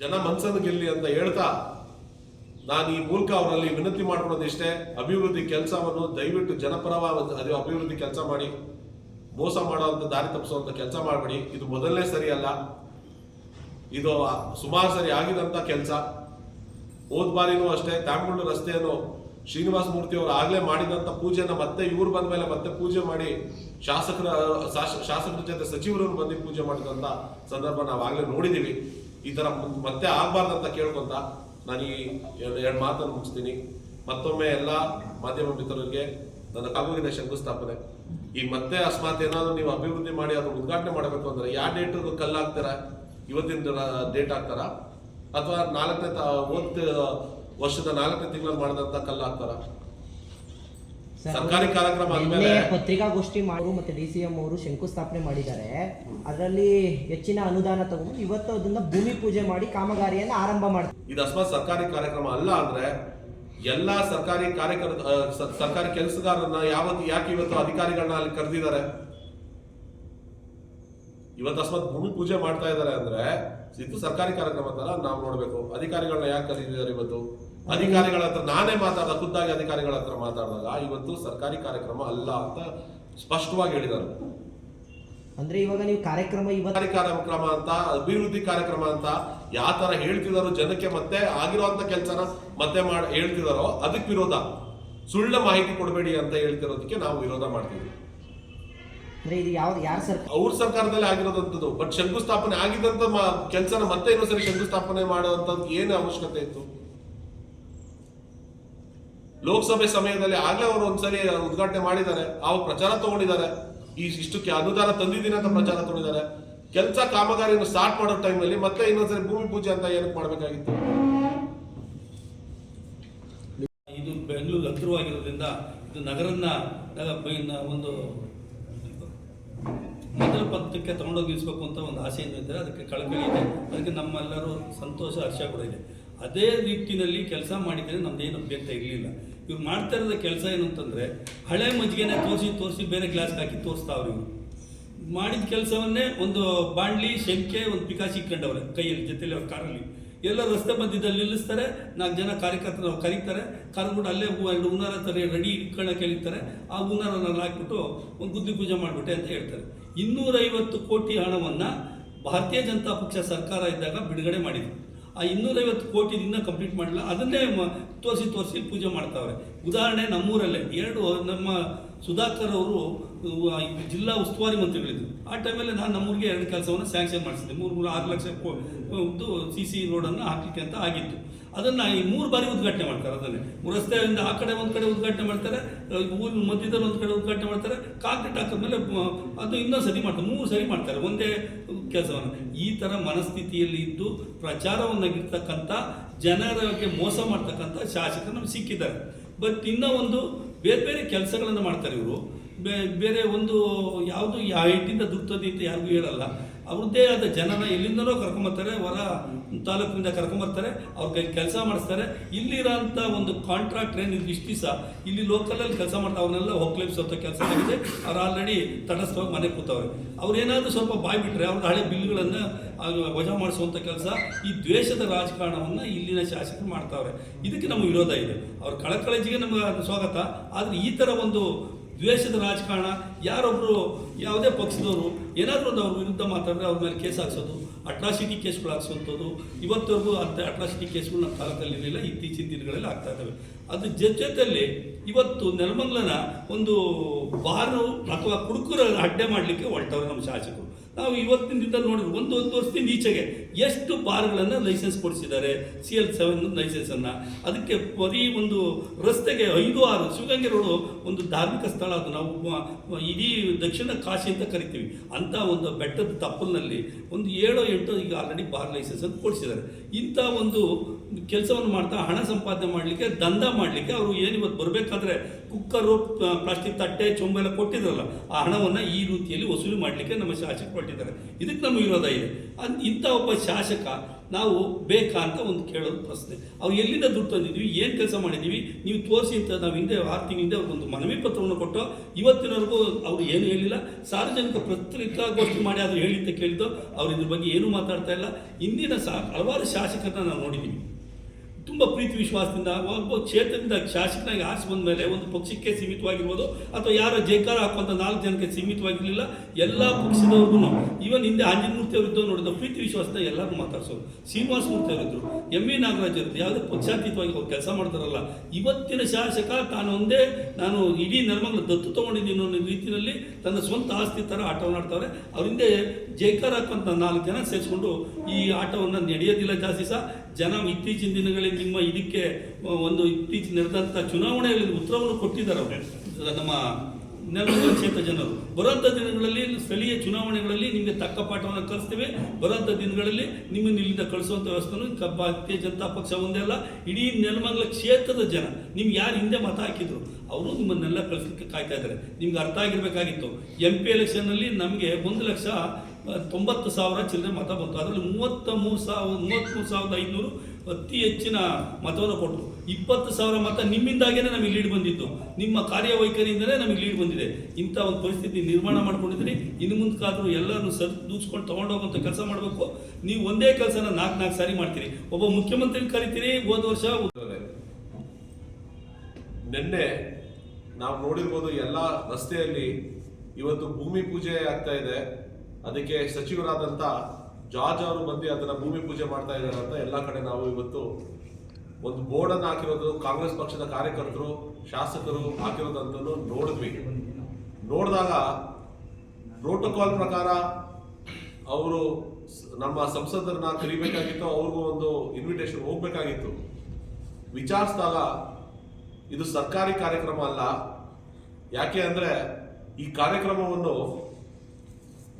ಜನ ಮನ್ಸನ್ನು ಗೆಲ್ಲಿ ಅಂತ ಹೇಳ್ತಾ ನಾನು ಈ ಮೂಲಕ ಅವರಲ್ಲಿ ವಿನಂತಿ ಮಾಡ್ಕೊಳ್ಳೋದಿಷ್ಟೇ, ಅಭಿವೃದ್ಧಿ ಕೆಲಸವನ್ನು ದಯವಿಟ್ಟು ಜನಪರವಾದ ಅದು ಅಭಿವೃದ್ಧಿ ಕೆಲಸ ಮಾಡಿ, ಮೋಸ ಮಾಡೋವಂಥ ದಾರಿ ತಪ್ಪಿಸುವಂಥ ಕೆಲಸ ಮಾಡಬೇಡಿ. ಇದು ಮೊದಲನೇ ಸರಿ ಅಲ್ಲ. ಇದು ಸುಮಾರು ಸರಿ ಆಗಿದಂಥ ಕೆಲಸ. ಹೋದ ಬಾರಿನೂ ಅಷ್ಟೇ ತಾಮಗುಂಡು ರಸ್ತೆಯನ್ನು ಶ್ರೀನಿವಾಸ ಮೂರ್ತಿ ಅವರು ಆಗ್ಲೇ ಮಾಡಿದಂತ ಪೂಜೆಯನ್ನು ಮತ್ತೆ ಇವ್ರು ಬಂದ ಮೇಲೆ ಮತ್ತೆ ಪೂಜೆ ಮಾಡಿ, ಶಾಸಕರ ಶಾಸ- ಶಾಸಕರ ಜೊತೆ ಸಚಿವರನ್ನು ಬಂದು ಪೂಜೆ ಮಾಡಿದಂಥ ಸಂದರ್ಭ ನಾವು ಆಗಲೇ ನೋಡಿದೀವಿ. ಈ ಥರ ಮತ್ತೆ ಅಂತ ಕೇಳ್ಕೊಂತ ನಾನು ಈ ಎರಡು ಮಾತನ್ನು ಮುಗಿಸ್ತೀನಿ. ಮತ್ತೊಮ್ಮೆ ಎಲ್ಲ ಮಾಧ್ಯಮ ಮಿತ್ರರಿಗೆ ನನ್ನ ಕಾಗುವಿನ ಶಂಕುಸ್ಥಾಪನೆ. ಈ ಮತ್ತೆ ಅಸ್ಮಾತ್ ಏನಾದರೂ ನೀವು ಅಭಿವೃದ್ಧಿ ಮಾಡಿ ಅದನ್ನು ಉದ್ಘಾಟನೆ ಮಾಡಬೇಕು ಅಂದರೆ ಯಾವ ಡೇಟ್ ಕಲ್ಲು ಇವತ್ತಿನ ಡೇಟ್ ಹಾಕ್ತಾರ? ಅಥವಾ ನಾಲ್ಕನೇ ತ- ಒಂದು ವರ್ಷದ ನಾಲ್ಕನೇ ತಿಂಗಳಲ್ಲಿ ಮಾಡಿದಂಥ ಕಲ್ಲು ಸರ್ಕಾರಿ ಕಾರ್ಯಕ್ರಮ ನಿನ್ನೆ ಪತ್ರಿಕಾಗೋಷ್ಠಿ ಮಾಡೋರು ಮತ್ತೆ ಡಿ ಸಿ ಎಂ ಅವರು ಶಂಕುಸ್ಥಾಪನೆ ಮಾಡಿದ್ದಾರೆ. ಅದರಲ್ಲಿ ಹೆಚ್ಚಿನ ಅನುದಾನ ತಗೊಂಡು ಇವತ್ತು ಅದನ್ನ ಭೂಮಿ ಪೂಜೆ ಮಾಡಿ ಕಾಮಗಾರಿಯನ್ನ ಆರಂಭ ಮಾಡ್ತಾರೆ. ಇದು ಅಸ್ಮಾತ್ ಸರ್ಕಾರಿ ಕಾರ್ಯಕ್ರಮ ಅಲ್ಲ ಅಂದ್ರೆ ಎಲ್ಲಾ ಸರ್ಕಾರಿ ಕಾರ್ಯಕರ್ತ ಸರ್ಕಾರಿ ಕೆಲಸಗಾರರನ್ನ ಯಾವತ್ತು ಯಾಕೆ ಇವತ್ತು ಅಧಿಕಾರಿಗಳನ್ನ ಅಲ್ಲಿ ಕರೆದಿದ್ದಾರೆ? ಇವತ್ತು ಅಸ್ಮಾತ್ ಭೂಮಿ ಪೂಜೆ ಮಾಡ್ತಾ ಇದ್ದಾರೆ ಅಂದ್ರೆ ಇದು ಸರ್ಕಾರಿ ಕಾರ್ಯಕ್ರಮ ತರ ನಾವು ನೋಡ್ಬೇಕು. ಅಧಿಕಾರಿಗಳನ್ನ ಯಾಕೆ ಕರೆದಿದ್ದಾರೆ ಇವತ್ತು? ಅಧಿಕಾರಿಗಳ ಹತ್ರ ನಾನೇ ಮಾತಾಡ್ದ ಖುದ್ದಾಗಿ ಅಧಿಕಾರಿಗಳ ಹತ್ರ ಮಾತಾಡಿದಾಗ ಇವತ್ತು ಸರ್ಕಾರಿ ಕಾರ್ಯಕ್ರಮ ಅಲ್ಲ ಅಂತ ಸ್ಪಷ್ಟವಾಗಿ ಹೇಳಿದರು ಅಂದ್ರೆ ಇವಾಗ ನೀವು ಕಾರ್ಯಕ್ರಮ ಇವತ್ತು ಕಾರ್ಯಕ್ರಮ ಅಂತ ಅಭಿವೃದ್ಧಿ ಕಾರ್ಯಕ್ರಮ ಅಂತ ಯಾವ ತರ ಹೇಳ್ತಿದಾರೋ ಜನಕ್ಕೆ ಮತ್ತೆ ಆಗಿರುವಂತ ಕೆಲಸನ ಮತ್ತೆ ಮಾಡ್ ಹೇಳ್ತಿದಾರೋ ಅದಕ್ಕೆ ವಿರೋಧ. ಸುಳ್ಳ ಮಾಹಿತಿ ಕೊಡಬೇಡಿ ಅಂತ ಹೇಳ್ತಿರೋದಕ್ಕೆ ನಾವು ವಿರೋಧ ಮಾಡ್ತೀವಿ ಅಂದ್ರೆ ಇದು ಯಾವ ಯಾರ ಸರ್ಕಾರ ಅವ್ರ ಸರ್ಕಾರದಲ್ಲಿ ಆಗಿರೋದಂಥದ್ದು ಬಟ್ ಶಂಕುಸ್ಥಾಪನೆ ಆಗಿದ್ದಂತ ಕೆಲಸನ ಮತ್ತೆ ಇನ್ನೊಂದ್ಸರಿ ಶಂಕುಸ್ಥಾಪನೆ ಮಾಡುವಂತ ಏನು ಅವಶ್ಯಕತೆ ಇತ್ತು. ಲೋಕಸಭೆ ಸಮಯದಲ್ಲಿ ಆಗ್ಲೇ ಅವರು ಒಂದ್ಸರಿ ಉದ್ಘಾಟನೆ ಮಾಡಿದ್ದಾರೆ. ಅವಾಗ ಪ್ರಚಾರ ತಗೊಂಡಿದ್ದಾರೆ. ಈ ಇಷ್ಟಕ್ಕೆ ಅನುದಾನ ತಂದಿದ್ದೀನಿ ಅಂತ ಪ್ರಚಾರ ತಗೊಂಡಿದ್ದಾರೆ. ಕೆಲಸ ಕಾಮಗಾರಿಯನ್ನು ಸ್ಟಾರ್ಟ್ ಮಾಡೋ ಟೈಮಲ್ಲಿ ಮತ್ತೆ ಇನ್ನೊಂದ್ಸರಿ ಭೂಮಿ ಪೂಜೆ ಅಂತ ಏನಕ್ಕೆ ಮಾಡಬೇಕಾಗಿತ್ತು? ಇದು ಬೆಂಗಳೂರು ಹತ್ತಿರವಾಗಿರೋದ್ರಿಂದ ಇದು ನಗರನ್ನ ಒಂದು ಮೊದಲ ಪತ್ರಕ್ಕೆ ತಗೊಂಡೋಗಿ ನಿಲ್ಲಿಸ್ಬೇಕು ಅಂತ ಒಂದು ಆಸೆಯಿಂದ ಇದ್ದಾರೆ. ಅದಕ್ಕೆ ಕಳಕಳಿ ಇದೆ. ಅದಕ್ಕೆ ನಮ್ಮೆಲ್ಲರೂ ಸಂತೋಷ, ಹರ್ಷ ಕೂಡ ಇದೆ. ಅದೇ ರೀತಿಯಲ್ಲಿ ಕೆಲಸ ಮಾಡಿದರೆ ನಮ್ದೇನು ಅಭ್ಯಂತರ ಇರಲಿಲ್ಲ. ಇವ್ರು ಮಾಡ್ತಾ ಇರೋದ ಕೆಲಸ ಏನು ಅಂತಂದರೆ, ಹಳೆ ಮಜ್ಜಿಗೆನೆ ತೋರಿಸಿ ತೋರಿಸಿ ಬೇರೆ ಗ್ಲಾಸ್ ಹಾಕಿ ತೋರಿಸ್ತಾವ್ರು ಇವರು. ಮಾಡಿದ ಕೆಲಸವನ್ನೇ ಒಂದು ಬಾಂಡ್ಲಿ, ಶಂಕೆ, ಒಂದು ಪಿಕಾಸಿ ಇಟ್ಕೊಂಡವ್ರೆ ಕೈಯಲ್ಲಿ, ಜೊತೆಲಿ ಅವ್ರ ಕಾರಲ್ಲಿ. ಎಲ್ಲ ರಸ್ತೆ ಮಧ್ಯದಲ್ಲಿ ನಿಲ್ಲಿಸ್ತಾರೆ, ನಾಲ್ಕು ಜನ ಕಾರ್ಯಕರ್ತರು ಕರೀತಾರೆ ಕರೆದ್ಬಿಟ್ಟು ಅಲ್ಲೇ ಎರಡು ಹುನ್ನಾರ ತರ ರೆಡಿ ಇಟ್ಕೊಳ್ಳೋಕೆ ಹೇಳಿರ್ತಾರೆ ಆ ಹುನ್ನಾರನಲ್ಲಿ ಹಾಕ್ಬಿಟ್ಟು ಒಂದು ಬುದ್ಧಿ ಪೂಜೆ ಮಾಡಿಬಿಟ್ಟೆ ಅಂತ ಹೇಳ್ತಾರೆ. ಇನ್ನೂರೈವತ್ತು ಕೋಟಿ ಹಣವನ್ನು ಭಾರತೀಯ ಜನತಾ ಪಕ್ಷ ಸರ್ಕಾರ ಇದ್ದಾಗ ಬಿಡುಗಡೆ ಮಾಡಿದ್ರು. ಆ ಇನ್ನೂರೈವತ್ತು ಕೋಟಿ ಇನ್ನೂ ಕಂಪ್ಲೀಟ್ ಮಾಡಿಲ್ಲ. ಅದನ್ನೇ ತೋರಿಸಿ ತೋರಿಸಿ ಪೂಜೆ ಮಾಡ್ತಾವ್ರೆ. ಉದಾಹರಣೆ ನಮ್ಮೂರಲ್ಲೇ, ಎರಡು, ನಮ್ಮ ಸುಧಾಕರ್ ಅವರು ಜಿಲ್ಲಾ ಉಸ್ತುವಾರಿ ಮಂತ್ರಿಗಳಿದ್ದರು. ಆ ಟೈಮಲ್ಲಿ ನಾನು ನಮ್ಮೂರಿಗೆ ಎರಡು ಕೆಲಸವನ್ನು ಸ್ಯಾಂಕ್ಷನ್ ಮಾಡಿಸಿದ್ದೆ. ಮೂರು ಮೂರು, ಆರು ಲಕ್ಷ ಸಿ ಸಿ ರೋಡನ್ನು ಹಾಕಲಿಕ್ಕೆ ಅಂತ ಆಗಿತ್ತು. ಅದನ್ನು ಈ ಮೂರು ಬಾರಿ ಉದ್ಘಾಟನೆ ಮಾಡ್ತಾರೆ ಅದನ್ನೇ. ರಸ್ತೆಯಿಂದ ಆ ಕಡೆ ಒಂದು ಕಡೆ ಉದ್ಘಾಟನೆ ಮಾಡ್ತಾರೆ ಊರಿನ ಮಧ್ಯದಲ್ಲಿ ಒಂದು ಕಡೆ ಉದ್ಘಾಟನೆ ಮಾಡ್ತಾರೆ, ಕಾಂಕ್ರೀಟ್ ಹಾಕಿದ್ಮೇಲೆ ಅದು ಇನ್ನೊಂದು ಸರಿ ಮಾಡ್ತಾರೆ, ಮೂರು ಸರಿ ಮಾಡ್ತಾರೆ, ಒಂದೇ ಕೆಲಸವನ್ನು. ಈ ಥರ ಮನಸ್ಥಿತಿಯಲ್ಲಿ ಇದ್ದು ಪ್ರಚಾರವನ್ನಾಗಿರ್ತಕ್ಕಂಥ, ಜನರಿಗೆ ಮೋಸ ಮಾಡ್ತಕ್ಕಂಥ ಶಾಸಕರು ನಮ್ಗೆ ಸಿಕ್ಕಿದ್ದಾರೆ. ಬಟ್ ಇನ್ನೂ ಒಂದು ಬೇರೆ ಬೇರೆ ಕೆಲಸಗಳನ್ನು ಮಾಡ್ತಾರೆ ಇವರು. ಬೇರೆ ಒಂದು ಯಾವುದು ಯಾವ ಹಿಟ್ಟಿಂದ ದುಡ್ತದೆ ಅಂತ ಯಾರಿಗೂ ಹೇಳಲ್ಲ. ಅವ್ರದ್ದೇ ಆದ ಜನನ ಎಲ್ಲಿಂದಲೋ ಕರ್ಕೊಂಬರ್ತಾರೆ, ಹೊರ ತಾಲೂಕಿನಿಂದ ಕರ್ಕೊಂಬರ್ತಾರೆ, ಅವ್ರ ಕೈ ಕೆಲಸ ಮಾಡಿಸ್ತಾರೆ. ಇಲ್ಲಿರೋಂಥ ಒಂದು ಕಾಂಟ್ರಾಕ್ಟ್ ಏನು ಇಷ್ಟು ದಿವಸ, ಇಲ್ಲಿ ಲೋಕಲಲ್ಲಿ ಕೆಲಸ ಮಾಡ್ತಾರೆ ಅವನ್ನೆಲ್ಲ ಹೋಗ್ಲೇಪ್ಸ್ ಅಂತ ಕೆಲಸ ಆಗಿದೆ ಅವ್ರು ಆಲ್ರೆಡಿ ತಟಸ್ಥವಾಗಿ ಮನೆ ಕೂತವ್ರೆ. ಅವ್ರು ಏನಾದರೂ ಸ್ವಲ್ಪ ಬಾಯ್ ಬಿಟ್ಟರೆ ಅವ್ರದ್ದು ಹಳೆ ಬಿಲ್ಗಳನ್ನು ವಜಾ ಮಾಡಿಸುವಂಥ ಕೆಲಸ, ಈ ದ್ವೇಷದ ರಾಜಕಾರಣವನ್ನು ಇಲ್ಲಿನ ಶಾಸಕರು ಮಾಡ್ತಾವ್ರೆ. ಇದಕ್ಕೆ ನಮ್ಮ ವಿರೋಧ ಇದೆ. ಅವ್ರ ಕಳಕಳಜಿಗೆ ನಮಗೆ ಸ್ವಾಗತ. ಆದರೆ ಈ ಥರ ಒಂದು ದ್ವೇಷದ ರಾಜಕಾರಣ ಯಾರೊಬ್ಬರು ಯಾವುದೇ ಪಕ್ಷದವರು, ಏನಾದರೂ ಒಂದು ಅವ್ರ ವಿರುದ್ಧ ಮಾತಾಡಿದ್ರೆ ಅವ್ರ ಮೇಲೆ ಕೇಸ್ ಹಾಕ್ಸೋದು ಅಟ್ರಾಸಿಟಿ ಕೇಸ್ಗಳು ಹಾಕ್ಸುವಂಥದ್ದು ಇವತ್ತವರೆಗೂ ಅಂಥ ಅಟ್ರಾಸಿಟಿ ಕೇಸ್ಗಳು ನಮ್ಮ ಕಾಲದಲ್ಲಿ ಇರಲಿಲ್ಲ ಇತ್ತೀಚಿನ ದಿನಗಳಲ್ಲಿ ಆಗ್ತಾ ಇದ್ದಾವೆ. ಅದ್ರ ಜೊತೆ ಜೊತೆಯಲ್ಲಿ ಇವತ್ತು ನೆಲಮಂಗ್ಲನ ಒಂದು ಬಾರು ಅಥವಾ ಕುಡುಕರ ಅಡ್ಡೆ ಮಾಡಲಿಕ್ಕೆ ಹೊರಟವ್ರು ನಮ್ಮ ಶಾಸಕರು. ನಾವು ಇವತ್ತಿನ ದಿನ ನೋಡಿದ್ರು, ಒಂದು ಒಂದು ವರ್ಷದಿಂದ ಈಚೆಗೆ ಎಷ್ಟು ಬಾರ್ಗಳನ್ನು ಲೈಸೆನ್ಸ್ ಕೊಡಿಸಿದ್ದಾರೆ ಸಿ ಎಲ್ ಸೆವೆನ್ ಲೈಸೆನ್ಸನ್ನು ಅದಕ್ಕೆ ಬರೀ ಒಂದು ರಸ್ತೆಗೆ ಐದು ಆರು ಶಿವಗಂಗೆ ರೋಡು ಒಂದು ಧಾರ್ಮಿಕ ಸ್ಥಳ ಅದು. ನಾವು ಇಡೀ ದಕ್ಷಿಣ ಕಾಶಿ ಅಂತ ಕರಿತೀವಿ. ಅಂಥ ಒಂದು ಬೆಟ್ಟದ ತಪ್ಪಲಿನಲ್ಲಿ ಒಂದು ಏಳೋ ಎಂಟು ಈಗ ಆಲ್ರೆಡಿ ಬಾರ್ ಲೈಸೆನ್ಸ್ ಅಂತ ಕೊಡಿಸಿದ್ದಾರೆ. ಇಂಥ ಒಂದು ಕೆಲಸವನ್ನು ಮಾಡ್ತಾ ಹಣ ಸಂಪಾದನೆ ಮಾಡಲಿಕ್ಕೆ, ದಂಧ ಮಾಡಲಿಕ್ಕೆ ಅವರು ಏನು ಇವತ್ತು ಬರಬೇಕಾದ್ರೆ ಕುಕ್ಕರು ಪ್ಲಾಸ್ಟಿಕ್ ತಟ್ಟೆ ಚೊಂಬೆಲ್ಲ ಕೊಟ್ಟಿದ್ರಲ್ಲ, ಆ ಹಣವನ್ನು ಈ ರೀತಿಯಲ್ಲಿ ವಸೂಲಿ ಮಾಡಲಿಕ್ಕೆ ನಮ್ಮ ಶಾಸಕರು ಕೊಟ್ಟಿದ್ದಾರೆ ಇದಕ್ಕೆ ನಮ್ಮ ವಿರೋಧ ಇದೆ. ಅದು ಇಂಥ ಒಬ್ಬ ಶಾಸಕ ನಾವು ಬೇಕಾ ಅಂತ ಒಂದು ಕೇಳೋದು ಪ್ರಶ್ನೆ. ಅವ್ರು ಎಲ್ಲಿಂದ ದುಡ್ಡು ತಂದಿದ್ವಿ ಏನು ಕೆಲಸ ಮಾಡಿದ್ದೀವಿ, ನೀವು ತೋರಿಸಿ ಅಂತ ನಾವು ಹಿಂದೆ ಆರು ತಿಂಗಳಿಂದ ಅವ್ರಿಗೊಂದು ಮನವಿ ಪತ್ರವನ್ನು ಕೊಟ್ಟು, ಇವತ್ತಿನವರೆಗೂ ಅವರು ಏನು ಹೇಳಿಲ್ಲ, ಸಾರ್ವಜನಿಕ ಪತ್ರಿಕಾಗೋಷ್ಠಿ ಮಾಡಿ ಅದು ಹೇಳಿದ್ದ ಕೇಳಿದ್ದು, ಅವ್ರು ಇದ್ರ ಬಗ್ಗೆ ಏನೂ ಮಾತಾಡ್ತಾ ಇಲ್ಲ. ಇಂದಿನ ಸಾ, ಹಲವಾರು ಶಾಸಕರನ್ನ ನಾವು ನೋಡಿದ್ದೀವಿ. ತುಂಬ ಪ್ರೀತಿ ವಿಶ್ವಾಸದಿಂದ, ಒಬ್ಬ ಕ್ಷೇತ್ರದಿಂದ ಶಾಸಕನಾಗಿ ಆಸೆ ಬಂದ ಮೇಲೆ ಒಂದು ಪಕ್ಷಕ್ಕೆ ಸೀಮಿತವಾಗಿರ್ಬೋದು, ಅಥವಾ ಯಾರೋ ಜೈಕಾರ ಹಾಕುವಂಥ ನಾಲ್ಕು ಜನಕ್ಕೆ ಸೀಮಿತವಾಗಿರಲಿಲ್ಲ, ಎಲ್ಲ ಪಕ್ಷದವ್ರಿಗೂ ಈವನ್ ಹಿಂದೆ ಆಂಜನಮೂರ್ತಿ ಅವರಿದ್ದು ನೋಡಿದ ಪ್ರೀತಿ ವಿಶ್ವಾಸದಿಂದ ಎಲ್ಲರೂ ಮಾತಾಡ್ಸೋರು. ಶ್ರೀನಿವಾಸ ಮೂರ್ತಿ ಅವರಿದ್ದರು ಎಂ ವಿ ನಾಗರಾಜ್ ಅವರಿದ್ದು ಯಾವುದೇ ಪಕ್ಷಾತೀತವಾಗಿ ಅವ್ರು ಕೆಲಸ ಮಾಡ್ತಾರಲ್ಲ, ಇವತ್ತಿನ ಶಾಸಕ ತಾನು ಒಂದೇ, ನಾನು ಇಡೀ ನರ್ಮಗಳ ದತ್ತು ತಗೊಂಡಿದ್ದೀನಿ ಅನ್ನೋ ರೀತಿಯಲ್ಲಿ ತನ್ನ ಸ್ವಂತ ಆಸ್ತಿ ಥರ ಆಟವನ್ನು ಆಡ್ತಾರೆ ಅವರಿಂದ ಜೈಕಾರ ಹಾಕುವಂಥ ನಾಲ್ಕು ಜನ ಸೇರಿಸ್ಕೊಂಡು ಈ ಆಟವನ್ನು ನಡೆಯೋದಿಲ್ಲ ಜಾಸ್ತಿ ಸಹ. ಜನ ಇತ್ತೀಚಿನ ದಿನಗಳಲ್ಲಿ ನಿಮ್ಮ ಇದಕ್ಕೆ ಒಂದು ಇತ್ತೀಚಿನ ನಡೆದಂಥ ಚುನಾವಣೆಯಲ್ಲಿ ಉತ್ತರವನ್ನು ಕೊಟ್ಟಿದ್ದಾರೆ ಅವರು. ನಮ್ಮ ನೆಲಮಂಗಲ ಕ್ಷೇತ್ರ ಜನರು. ಬರೋಂಥ ದಿನಗಳಲ್ಲಿ, ಸ್ಥಳೀಯ ಚುನಾವಣೆಗಳಲ್ಲಿ ನಿಮಗೆ ತಕ್ಕ ಪಾಠವನ್ನು ಕಲಿಸ್ತೇವೆ. ಬರೋಂಥ ದಿನಗಳಲ್ಲಿ ನಿಮ್ಮನ್ನು ಇಲ್ಲಿಂದ ಕಳಿಸುವಂಥ ವ್ಯವಸ್ಥೆನೂ ಭಾರತೀಯ ಜನತಾ ಪಕ್ಷ ಒಂದೇ ಅಲ್ಲ, ಇಡೀ ನೆಲಮಂಗಲ ಕ್ಷೇತ್ರದ ಜನ. ನಿಮ್ಗೆ ಯಾರು ಹಿಂದೆ ಮತ ಹಾಕಿದ್ರು? ಅವರು ನಿಮ್ಮನ್ನೆಲ್ಲ ಕಳಿಸ್ಲಿಕ್ಕೆ ಕಾಯ್ತಾ ಇದ್ದಾರೆ. ನಿಮ್ಗೆ ಅರ್ಥ ಆಗಿರಬೇಕಾಗಿತ್ತು. ಎಂ ಪಿ ಎಲೆಕ್ಷನ್ನಲ್ಲಿ ನಮಗೆ ಒಂದು ಲಕ್ಷ ತೊಂಬತ್ತು ಸಾವಿರ ಚಿಲ್ಲರೆ ಮತ ಬಂತು. ಅದರಲ್ಲಿ ಮೂವತ್ತ ಮೂರು ಸಾವಿರ ಮೂವತ್ತ್ಮೂರು ಸಾವಿರದ ಐದುನೂರು ಅತಿ ಹೆಚ್ಚಿನ ಮತವನ್ನು ಕೊಟ್ಟರು. ಇಪ್ಪತ್ತು ಸಾವಿರ ಮತ ನಿಮ್ಮಿಂದಾಗೇನೆ ನಮಗೆ ಲೀಡ್ ಬಂದಿತ್ತು. ನಿಮ್ಮ ಕಾರ್ಯವೈಖರಿಯಿಂದಲೇ ನಮಗೆ ಲೀಡ್ ಬಂದಿದೆ. ಇಂಥ ಒಂದು ಪರಿಸ್ಥಿತಿ ನಿರ್ಮಾಣ ಮಾಡ್ಕೊಂಡಿದ್ರಿ ಇನ್ನು ಮುಂದಕ್ಕಾದರೂ ಎಲ್ಲರನ್ನು ಸರ್ ದೂಸ್ಕೊಂಡು ತೊಗೊಂಡೋಗುವಂಥ ಕೆಲಸ ಮಾಡಬೇಕು. ನೀವು ಒಂದೇ ಕೆಲಸನ ನಾಲ್ಕು ನಾಲ್ಕು ಸಾರಿ ಮಾಡ್ತೀರಿ. ಒಬ್ಬ ಮುಖ್ಯಮಂತ್ರಿ ಕರಿತೀರಿ, ಹೋದ ವರ್ಷ. ನಿನ್ನೆ ನಾವು ನೋಡಿರ್ಬೋದು ಎಲ್ಲ ರಸ್ತೆಯಲ್ಲಿ ಇವತ್ತು ಭೂಮಿ ಪೂಜೆ ಆಗ್ತಾ ಇದೆ. ಅದಕ್ಕೆ ಸಚಿವರಾದಂತ ಜಾರ್ಜ್ ಅವರು ಬಂದು ಅದನ್ನ ಭೂಮಿ ಪೂಜೆ ಮಾಡ್ತಾ ಇದ್ದಾರೆ ಅಂತ ಎಲ್ಲ ಕಡೆ ನಾವು ಇವತ್ತು ಒಂದು ಬೋರ್ಡ್ ಅನ್ನು ಹಾಕಿರೋದು, ಕಾಂಗ್ರೆಸ್ ಪಕ್ಷದ ಕಾರ್ಯಕರ್ತರು, ಶಾಸಕರು ಹಾಕಿರೋದಂತ ನೋಡಿದ್ವಿ. ನೋಡಿದಾಗ ಪ್ರೋಟೋಕಾಲ್ ಪ್ರಕಾರ ಅವರು ನಮ್ಮ ಸಂಸದರನ್ನ ಕರಿಬೇಕಾಗಿತ್ತು, ಅವ್ರಿಗೂ ಒಂದು ಇನ್ವಿಟೇಷನ್ ಹೋಗ್ಬೇಕಾಗಿತ್ತು. ವಿಚಾರಿಸಿದಾಗ ಇದು ಸರ್ಕಾರಿ ಕಾರ್ಯಕ್ರಮ ಅಲ್ಲ. ಯಾಕೆ ಅಂದರೆ ಈ ಕಾರ್ಯಕ್ರಮವನ್ನು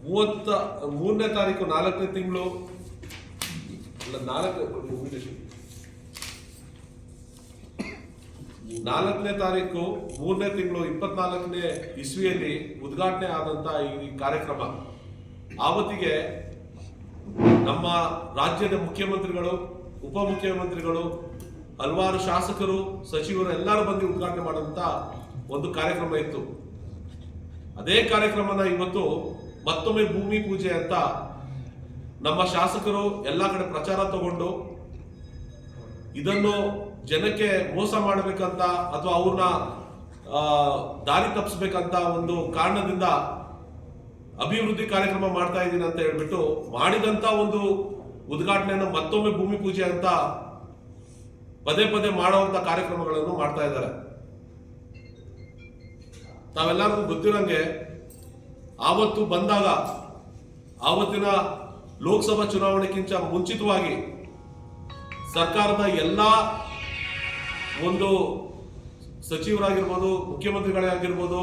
ಮೂವತ್ತ, ಮೂರನೇ ತಾರೀಕು ನಾಲ್ಕನೇ ತಿಂಗಳು. ನಾಲ್ಕು. ನಾಲ್ಕನೇ ತಾರೀಕು, ಮೂರನೇ ತಿಂಗಳು, ಇಪ್ಪತ್ನಾಲ್ಕನೇ ಇಸ್ವಿಯಲ್ಲಿ ಉದ್ಘಾಟನೆ ಆದಂತ ಈ ಕಾರ್ಯಕ್ರಮ. ಆವತ್ತಿಗೆ ನಮ್ಮ ರಾಜ್ಯದ ಮುಖ್ಯಮಂತ್ರಿಗಳು, ಉಪಮುಖ್ಯಮಂತ್ರಿಗಳು, ಹಲವಾರು ಶಾಸಕರು, ಸಚಿವರು ಎಲ್ಲರೂ ಬಂದು ಉದ್ಘಾಟನೆ ಮಾಡುವಂತ ಒಂದು ಕಾರ್ಯಕ್ರಮ ಇತ್ತು. ಅದೇ ಕಾರ್ಯಕ್ರಮನ ಇವತ್ತು ಮತ್ತೊಮ್ಮೆ ಭೂಮಿ ಪೂಜೆ ಅಂತ ನಮ್ಮ ಶಾಸಕರು ಎಲ್ಲ ಕಡೆ ಪ್ರಚಾರ ತಗೊಂಡು ಇದನ್ನು ಜನಕ್ಕೆ ಮೋಸ ಮಾಡಬೇಕಂತ ಅಥವಾ ಅವ್ರನ್ನ ದಾರಿ ತಪ್ಪಿಸ್ಬೇಕಂತ ಒಂದು ಕಾರಣದಿಂದ ಅಭಿವೃದ್ಧಿ ಕಾರ್ಯಕ್ರಮ ಮಾಡ್ತಾ ಇದ್ದೀನಿ ಅಂತ ಹೇಳ್ಬಿಟ್ಟು ಮಾಡಿದಂತ ಒಂದು ಉದ್ಘಾಟನೆಯನ್ನು ಮತ್ತೊಮ್ಮೆ ಭೂಮಿ ಪೂಜೆ ಅಂತ ಪದೇ ಪದೇ ಮಾಡುವಂತ ಕಾರ್ಯಕ್ರಮಗಳನ್ನು ಮಾಡ್ತಾ ಇದ್ದಾರೆ. ತಾವೆಲ್ಲರಿಗೂ ಗೊತ್ತಿರಂಗೆ ಆವತ್ತು ಬಂದಾಗ, ಆವತ್ತಿನ ಲೋಕಸಭಾ ಚುನಾವಣೆಗಿಂತ ಮುಂಚಿತವಾಗಿ ಸರ್ಕಾರದ ಎಲ್ಲ ಒಂದು ಸಚಿವರಾಗಿರ್ಬೋದು, ಮುಖ್ಯಮಂತ್ರಿಗಳೇ ಆಗಿರ್ಬೋದು,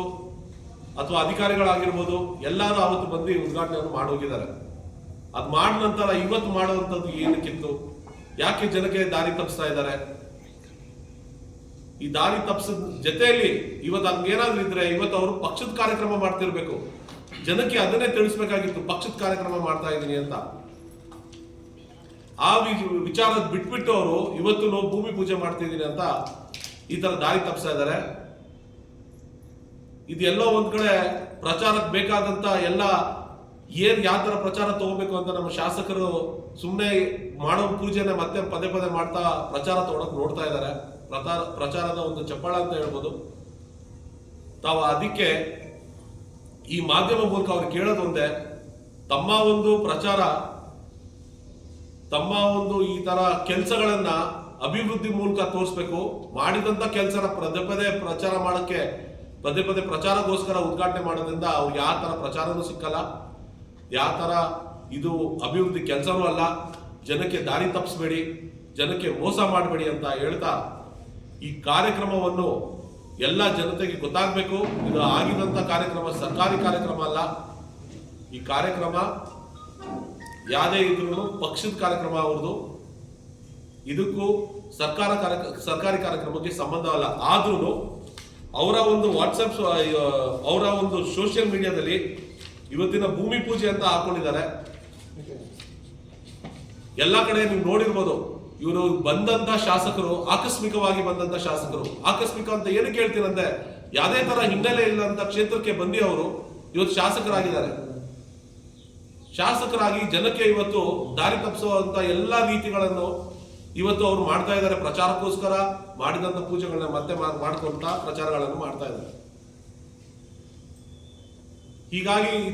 ಅಥವಾ ಅಧಿಕಾರಿಗಳಾಗಿರ್ಬೋದು, ಎಲ್ಲರೂ ಆವತ್ತು ಬಂದು ಉದ್ಘಾಟನೆಯನ್ನು ಮಾಡೋಗಿದ್ದಾರೆ. ಅದು ಮಾಡಿದ ನಂತರ ಇವತ್ತು ಮಾಡುವಂಥದ್ದು ಏನಕ್ಕಿತ್ತು? ಯಾಕೆ ಜನಕ್ಕೆ ದಾರಿ ತಪ್ಪಿಸ್ತಾ ಇದ್ದಾರೆ? ಈ ದಾರಿ ತಪ್ಪಿಸಿದ ಜೊತೆಯಲ್ಲಿ ಇವತ್ತು ಹಂಗೇನಾದ್ರೂ ಇದ್ರೆ ಇವತ್ತು ಅವರು ಪಕ್ಷದ ಕಾರ್ಯಕ್ರಮ ಮಾಡ್ತಿರ್ಬೇಕು. ಜನಕ್ಕೆ ಅದನ್ನೇ ತಿಳಿಸ್ಬೇಕಾಗಿತ್ತು, ಪಕ್ಷದ ಕಾರ್ಯಕ್ರಮ ಮಾಡ್ತಾ ಇದ್ದೀನಿ ಅಂತ. ಆ ವಿಚಾರದ ವಿಚಾರ ಬಿಟ್ಬಿಟ್ಟು ಅವರು ಇವತ್ತು ನಾವು ಭೂಮಿ ಪೂಜೆ ಮಾಡ್ತಿದ್ದೀನಿ ಅಂತ ಈ ತರ ದಾರಿ ತಪ್ಪಿಸ್ತಾ ಇದ್ದಾರೆ. ಇದೆಲ್ಲೋ ಒಂದ್ ಕಡೆ ಪ್ರಚಾರಕ್ಕೆ ಬೇಕಾದಂತ ಎಲ್ಲ ಏನ್ ಯಾವ ತರ ಪ್ರಚಾರ ತಗೋಬೇಕು ಅಂತ ನಮ್ಮ ಶಾಸಕರು ಸುಮ್ಮನೆ ಮಾಡೋ ಪೂಜೆನ ಮತ್ತೆ ಪದೇ ಪದೇ ಮಾಡ್ತಾ ಪ್ರಚಾರ ತಗೊಳಕ್ ನೋಡ್ತಾ ಇದ್ದಾರೆ. ಪ್ರಚಾರ ಪ್ರಚಾರದ ಒಂದು ಚಪ್ಪಾಳ ಅಂತ ಹೇಳ್ಬೋದು. ತಾವು ಅದಕ್ಕೆ ಈ ಮಾಧ್ಯಮ ಮೂಲಕ ಅವ್ರು ಕೇಳೋದೊಂದೇ ತಮ್ಮ ಒಂದು ಪ್ರಚಾರ, ತಮ್ಮ ಒಂದು ಈ ತರ ಕೆಲಸಗಳನ್ನ ಅಭಿವೃದ್ಧಿ ಮೂಲಕ ತೋರಿಸ್ಬೇಕು, ಮಾಡಿದಂತ ಕೆಲಸನ ಪದೇ ಪದೇ ಪ್ರಚಾರ ಮಾಡಕ್ಕೆ, ಪದೇ ಪದೇ ಪ್ರಚಾರಗೋಸ್ಕರ ಉದ್ಘಾಟನೆ ಮಾಡೋದ್ರಿಂದ ಅವ್ರಿಗೆ ಯಾವ ತರ ಪ್ರಚಾರನೂ ಸಿಕ್ಕಲ್ಲ, ಯಾವ ತರ ಇದು ಅಭಿವೃದ್ಧಿ ಕೆಲಸನೂ ಅಲ್ಲ, ಜನಕ್ಕೆ ದಾರಿ ತಪ್ಪಿಸ್ಬೇಡಿ, ಜನಕ್ಕೆ ಮೋಸ ಮಾಡಬೇಡಿ ಅಂತ ಹೇಳ್ತಾ ಈ ಕಾರ್ಯಕ್ರಮವನ್ನು ಎಲ್ಲ ಜನತೆಗೆ ಗೊತ್ತಾಗಬೇಕು, ಇದು ಆಗಿದಂತ ಕಾರ್ಯಕ್ರಮ, ಸರ್ಕಾರಿ ಕಾರ್ಯಕ್ರಮ ಅಲ್ಲ. ಈ ಕಾರ್ಯಕ್ರಮ ಯಾವುದೇ ಇದ್ರೂ ಪಕ್ಷದ ಕಾರ್ಯಕ್ರಮ ಅವ್ರದ್ದು ಇದಕ್ಕೂ ಸರ್ಕಾರ ಕಾರ್ಯ, ಸರ್ಕಾರಿ ಕಾರ್ಯಕ್ರಮಕ್ಕೆ ಸಂಬಂಧವಲ್ಲ ಆದ್ರೂ ಅವರ ಒಂದು ವಾಟ್ಸಪ್ ಅವರ ಒಂದು ಸೋಷಿಯಲ್ ಮೀಡಿಯಾದಲ್ಲಿ ಇವತ್ತಿನ ಭೂಮಿ ಪೂಜೆ ಅಂತ ಹಾಕೊಂಡಿದ್ದಾರೆ. ಎಲ್ಲ ಕಡೆ ನೀವು ನೋಡಿರ್ಬೋದು. ಇವರು ಬಂದಂತ ಶಾಸಕರು, ಆಕಸ್ಮಿಕವಾಗಿ ಬಂದಂತ ಶಾಸಕರು. ಆಕಸ್ಮಿಕ ಅಂತ ಏನು ಕೇಳ್ತೀರಂದ್ರೆ, ಯಾವುದೇ ತರ ಹಿನ್ನೆಲೆ ಇಲ್ಲದಂತ ಕ್ಷೇತ್ರಕ್ಕೆ ಬಂದಿ ಅವರು ಇವತ್ತು ಶಾಸಕರಾಗಿದ್ದಾರೆ. ಶಾಸಕರಾಗಿ ಜನಕ್ಕೆ ಇವತ್ತು ದಾರಿ ತಪ್ಪಿಸುವಂತ ಎಲ್ಲಾ ರೀತಿಗಳನ್ನು ಇವತ್ತು ಅವರು ಮಾಡ್ತಾ ಇದ್ದಾರೆ. ಪ್ರಚಾರಕ್ಕೋಸ್ಕರ ಮಾಡಿದಂತ ಪೂಜೆಗಳನ್ನ ಮತ್ತೆ ಮಾಡ್- ಮಾಡ್ಕೊಂತ ಪ್ರಚಾರಗಳನ್ನು ಮಾಡ್ತಾ ಇದ್ದಾರೆ. ಹೀಗಾಗಿ